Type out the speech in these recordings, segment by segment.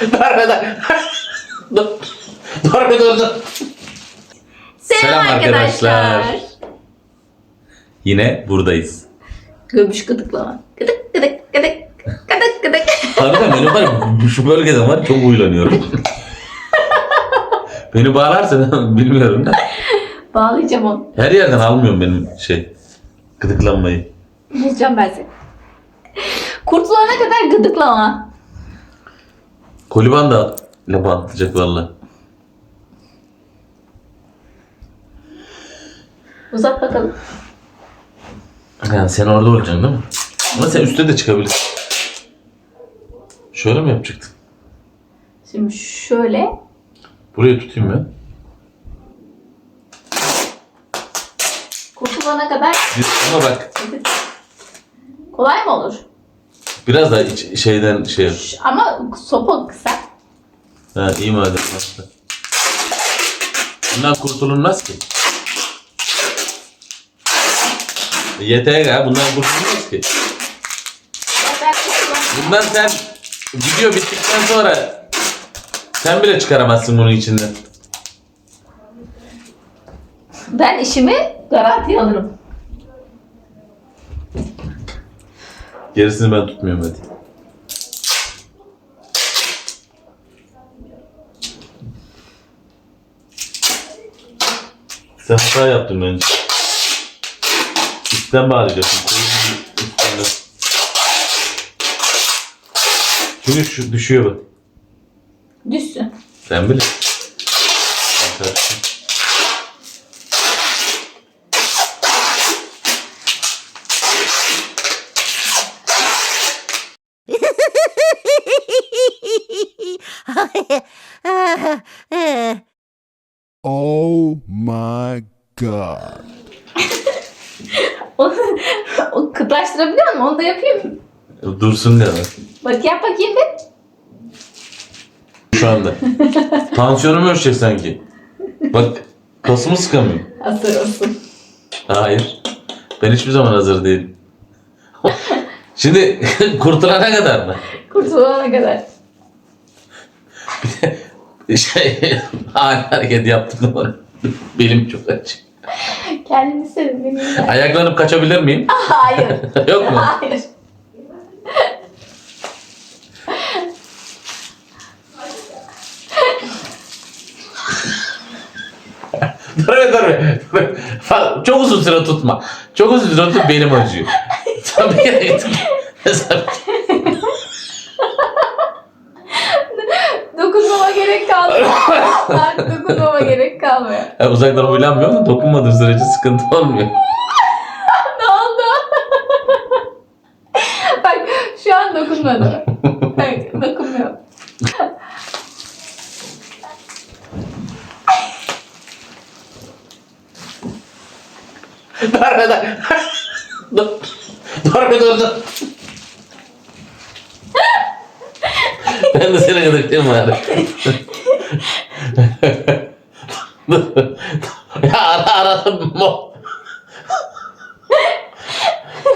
Dur be dur. Dur. Dur be dur dur. Selam, Selam arkadaşlar. arkadaşlar. Yine buradayız. Göbüş gıdıklama. Gıdık gıdık gıdık. Gıdık gıdık. Harbiden beni var ya, şu bölgede var çok huylanıyorum. beni bağlarsan bilmiyorum da. Bağlayacağım onu. Her yerden almıyorum benim şey gıdıklanmayı. Bulacağım ben seni. Kurtulana kadar gıdıklama. Koliban da lapa atacak valla. Uzat bakalım. Yani sen orada olacaksın değil mi? Ama sen üstte de çıkabilirsin. Şöyle mi yapacaktın? Şimdi şöyle. Buraya tutayım ben. Kurtulana kadar Ama bak kolay mı olur? Biraz iç, şeyden şey yap. Ama sopa kısa. Ha iyi madem aslında. Bundan kurtulunmaz ki. Yeter ya bundan kurtulunmaz ki. Ben Bundan sen video bittikten sonra sen bile çıkaramazsın bunun içinden. Ben işimi garantiye alırım. Gerisini ben tutmuyorum hadi. Sen hata yaptın bence. Üstten bağlayacaksın. Üstünden. Çünkü şu düşüyor bak. Düşsün. Sen bile. Ben karıştım. Oh my god. O, o kıpraştırabiliyor musun? Onu da yapayım mı? Dursun diye bak. Bak yap bakayım bir. Şu anda. Tansiyonumu ölçecek sanki. Bak kasımı sıkamıyorum. Hazır olsun. Hayır. Ben hiçbir zaman hazır değilim. Şimdi kurtulana kadar mı? Kurtulana kadar. Şey, ani hareket yaptım da belim çok acı. Kendini sevin benim. Ayaklanıp kaçabilir miyim? Hayır. Yok mu? Hayır. dur be dur be. Fa- Çok uzun süre tutma. Çok uzun süre tut belim acıyor. Sen bir yere git. Sen- Dokunmama gerek kalmıyor. Artık dokunmama gerek kalmıyor. Ya uzaktan huylanmıyor da dokunmadığın sürece sıkıntı olmuyor. Ne oldu? Bak şu an dokunmadı. Bak dokunmuyor. Dur be dur. Dur. Dur dur. Ben de seni gıdıklayayım bari. Ya ara arada mo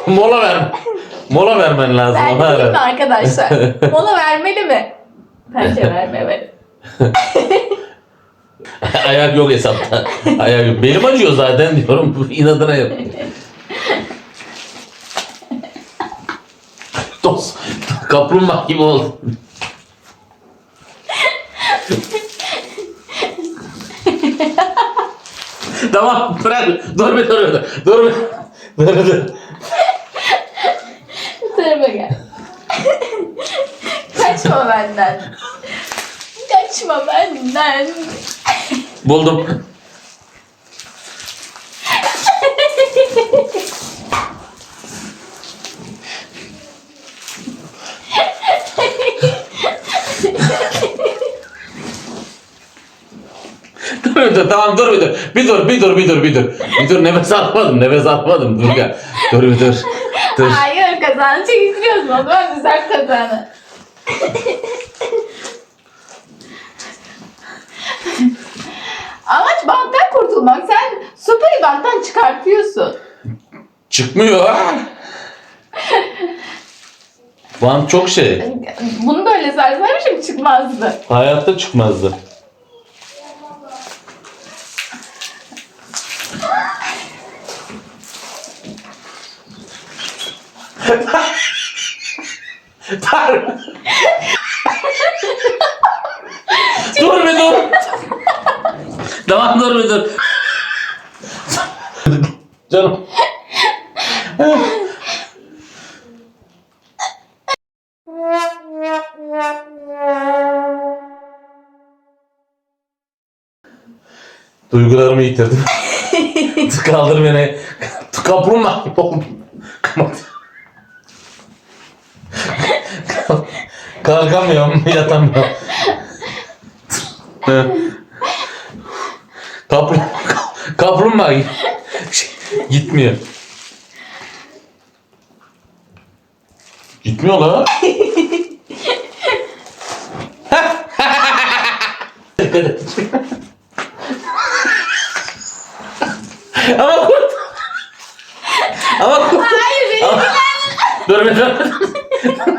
mola ver. Mola vermen lazım. Ben ona değil mi ara. arkadaşlar? Mola vermeli mi? Bence vermemeli. Ayak yok hesapta. Ayak yok. Benim acıyor zaten diyorum. İnadına yap. Dost. Kaplumbağa gibi oldu. tamam bırak. Dur bir dur bir dur. bir. Dur bir dur. Bu tarafa gel. Kaçma benden. Kaçma benden. Buldum. Dur bir dur tamam dur bir dur. Bir dur bir dur bir dur bir dur. Bir dur nefes almadım nefes almadım dur gel. Dur bir dur. Dur. Hayır kazanı çektiriyorsun o zaman düzelt kazanı. Amaç banttan kurtulmak. Sen sopayı banttan çıkartıyorsun. Çıkmıyor. Bant çok şey. Bunu da öyle sarsaymışım çıkmazdı. Hayatta çıkmazdı. Tanrım. dur bir dur. tamam dur bir dur. Canım. Duygularımı yitirdim. Kaldır beni. Kaplumbağa oldum. Kalkamıyorum, yatamıyorum. Kaplumbağa, kaplumbağa şey, gitmiyor. Gitmiyor la. Ama kurt. Ama kurt. Hayır Ama- Dur bir dur.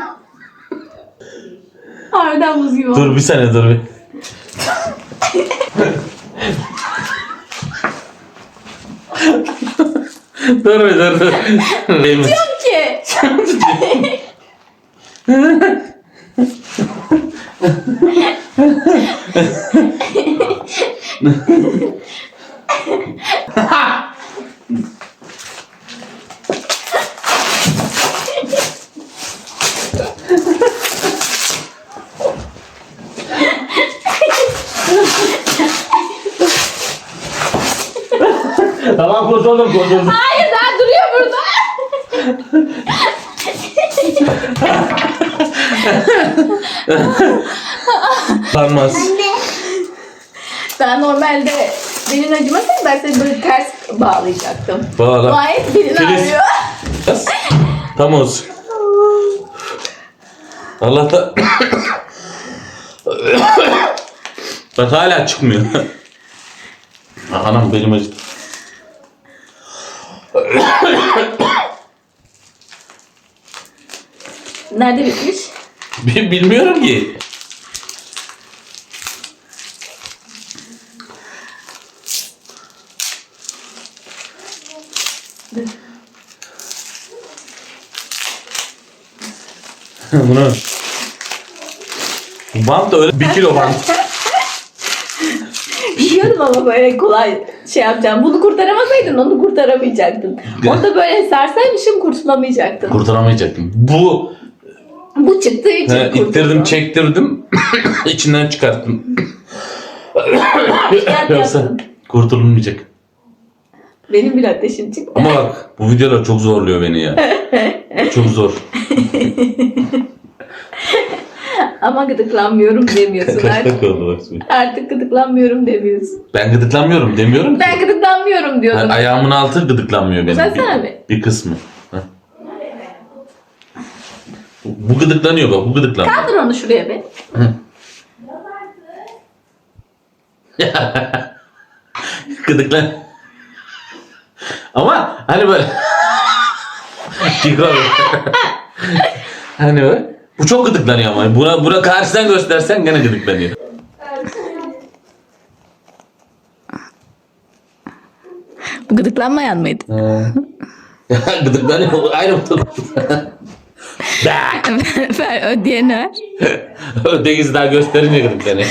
Harbiden buz gibi. Dur bir saniye dur bir. dur bir dur dur. Neymiş? ki. tamam kurtuldum kurtuldum. Hayır daha duruyor burada. Sanmaz. Ben normalde belin acımasaydı ben seni böyle ters bağlayacaktım. Bağla. Gayet belin Filiz. ağrıyor. Tam olsun. Allah'ta... Bak hala çıkmıyor. Anam benim acıdı. Nerede bitmiş? Bi- Bilmiyorum ki. Bunu Bu bant da öyle bir kilo bant. Biliyordum ama böyle kolay şey yapacağım. Bunu kurtaramasaydın onu kurtaramayacaktın. Onu da böyle sarsaymışım kurtulamayacaktın. Kurtaramayacaktım. Bu Bu çıktığı için he, ittirdim çektirdim içinden çıkarttım. Yap Yoksa yaptın. kurtulmayacak. Benim bir ateşim çıktı. Ama bak bu videolar çok zorluyor beni ya. Çok zor. Ama gıdıklanmıyorum demiyorsun artık. Kaç oldu bak şimdi. Artık gıdıklanmıyorum demiyorsun. Ben gıdıklanmıyorum demiyorum ki. Ben gıdıklanmıyorum diyordum. Ha, ayağımın altı gıdıklanmıyor benim. Uzelsene bir, bir. bir kısmı. Bu bu gıdıklanıyor bak bu gıdıklanmıyor. Kaldır onu şuraya be. Gıdıklan. Ama hani böyle. Tikrar. hani böyle. Bu çok gıdıklanıyor ama. Buna, buna karşıdan göstersen gene gıdıklanıyor. Bu gıdıklanmayan mıydı? gıdıklanıyor. Aynı bu. ver ödeyeni ver. Ötekizi daha gösterince gıdıklanıyor.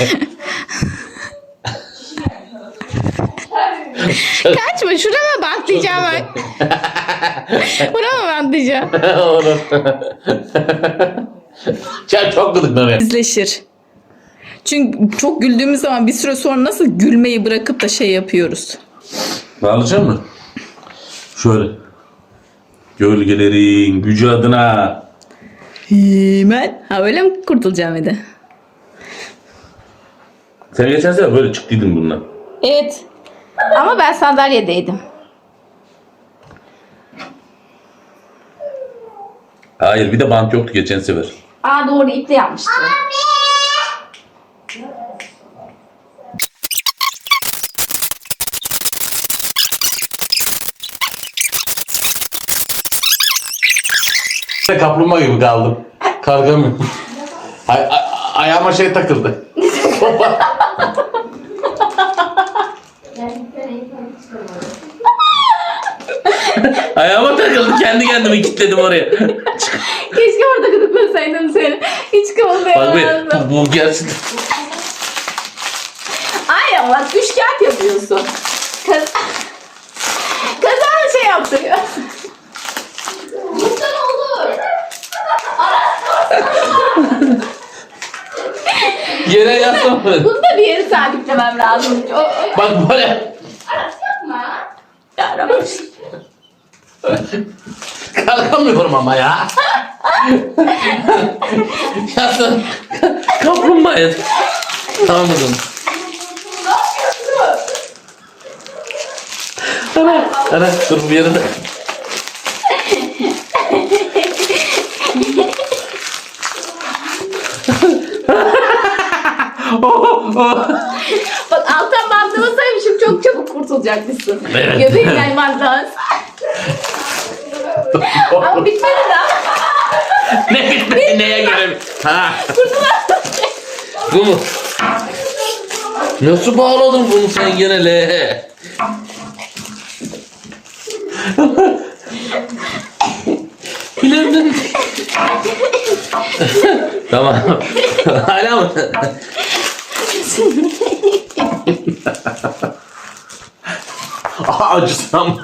Kaçma şuna mı bantlayacağım bak. Buna mı bantlayacağım? Onu. ya çok gıdıklanıyor. İzleşir. Çünkü çok güldüğümüz zaman bir süre sonra nasıl gülmeyi bırakıp da şey yapıyoruz. Bağlayacak mı? Şöyle. Gölgelerin gücü adına. Hemen. Ha öyle mi kurtulacağım bir de? Sen geçen sefer böyle çıktıydın bundan. Evet. Ama ben sandalyedeydim. Hayır bir de bant yoktu geçen sefer. Aa doğru iple yapmıştım. Kaplumbağa gibi kaldım. Kalkamıyorum. Ay, ay, ayağıma şey takıldı. Ayağıma takıldı. Kendi kendime kilitledim oraya. Keşke orada gıdıklasaydım seni. Hiç Bak be kımıldayamazdım. bu, bu gerçekten. Ay ama bak üç kağıt yapıyorsun. Kaz Kazan şey yaptırıyor. Bundan olur. Yere yatsam. Bunu da bir yere sabitlemem lazım. O, o, Bak böyle. Yarabbim. Kalkamıyorum ama ya. Yatsın. Kaplumbağa yat. Tamam kızım. Ana, ana dur bir yere de. Oh, oh. Bak alttan bantlamasaymışım çok çabuk kurtulacakmışsın. Evet. Göbeğinden bantlamas. Ama bitmedi daha. ne bitmedi neye göre? Ha. Bu mu? Nasıl bağladın bunu sen gene le? Bilemedin. tamam. Hala mı? Aa, acısam.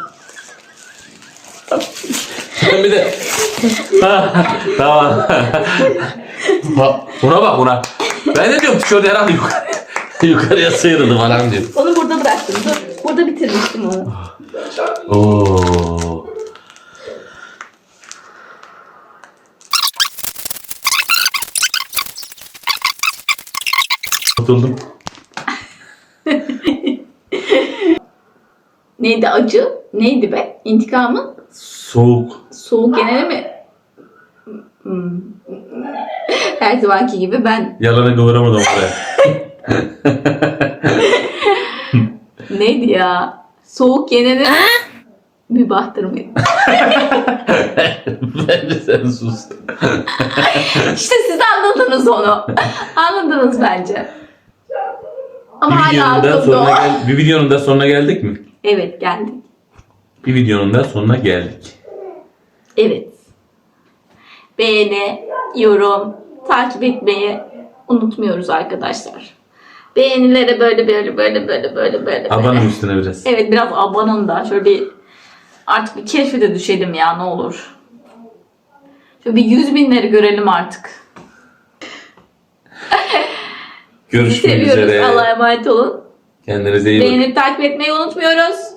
bir de. Tamam. Bak, buna bak buna. Ben de diyorum tişört herhalde yukarı, yukarıya sıyrıldı falan diyor. Onu burada bıraktım. Dur. Burada bitirmiştim onu. Oo. Oturdum. Neydi acı? Neydi be? İntikamı? Soğuk. Soğuk geneli mi? Hmm. Her zamanki gibi ben Yalanı kıvıramadım oraya. neydi ya? Soğuk geneli mübahtır mıydı? Bence sen sus. İşte siz anladınız onu. Anladınız bence. Ama Bir hala videonun da aklımda o. sonuna, gel- bir videonun da sonuna geldik mi? Evet geldik. Bir videonun da sonuna geldik. Evet. Beğeni, yorum, takip etmeyi unutmuyoruz arkadaşlar. Beğenilere böyle böyle böyle böyle böyle böyle. Abanın üstüne biraz. Evet biraz abanın da şöyle bir artık bir keşfe de düşelim ya ne olur. Şöyle bir yüz binleri görelim artık. Görüşmek Seviyoruz. üzere. Allah'a emanet olun. Kendinize iyi bakın. Beğenip takip etmeyi unutmuyoruz.